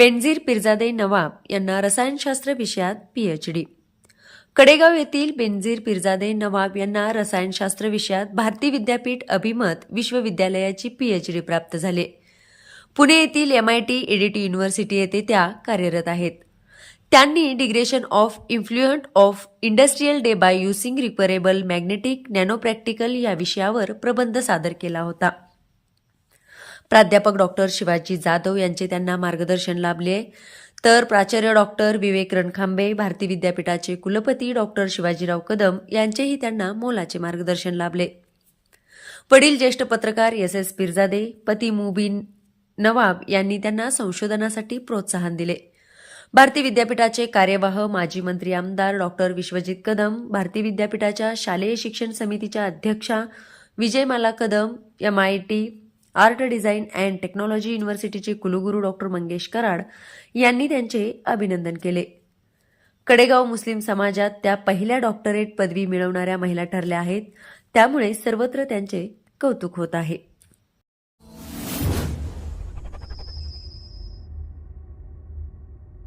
बेनझीर पिरजादे नवाब यांना रसायनशास्त्र विषयात पीएचडी कडेगाव येथील बेनझीर पिरजादे नवाब यांना रसायनशास्त्र विषयात भारती विद्यापीठ अभिमत विश्वविद्यालयाची पीएचडी प्राप्त झाली. पुणे येथील एमआयटी एडीटी युनिव्हर्सिटी येथे त्या कार्यरत आहेत. त्यांनी degradation of influent of industrial dye by using reparable magnetic nanoparticle या विषयावर प्रबंध सादर केला होता. प्राध्यापक डॉक्टर शिवाजी जाधव यांचे त्यांना मार्गदर्शन लाभले. तर प्राचार्य डॉक्टर विवेक रणखांबे भारती विद्यापीठाचे कुलपती डॉक्टर शिवाजीराव कदम यांचेही त्यांना मोलाचे मार्गदर्शन लाभले. वडील ज्येष्ठ पत्रकार एस एस पिरजादे पती मुबीन नवाब यांनी त्यांना संशोधनासाठी प्रोत्साहन दिले. भारती विद्यापीठाचे कार्यवाह माजी मंत्री आमदार डॉक्टर विश्वजित कदम भारती विद्यापीठाच्या शालेय शिक्षण समितीच्या अध्यक्षा Vijayamala Kadam M I T art design and technology युनिव्हर्सिटीचे कुलगुरू डॉक्टर मंगेश कराड यांनी त्यांचे अभिनंदन केले. कडेगाव मुस्लिम समाजात त्या पहिल्या डॉक्टरेट पदवी मिळवणाऱ्या महिला ठरल्या आहेत. त्यामुळे सर्वत्र त्यांचे कौतुक होत आहे.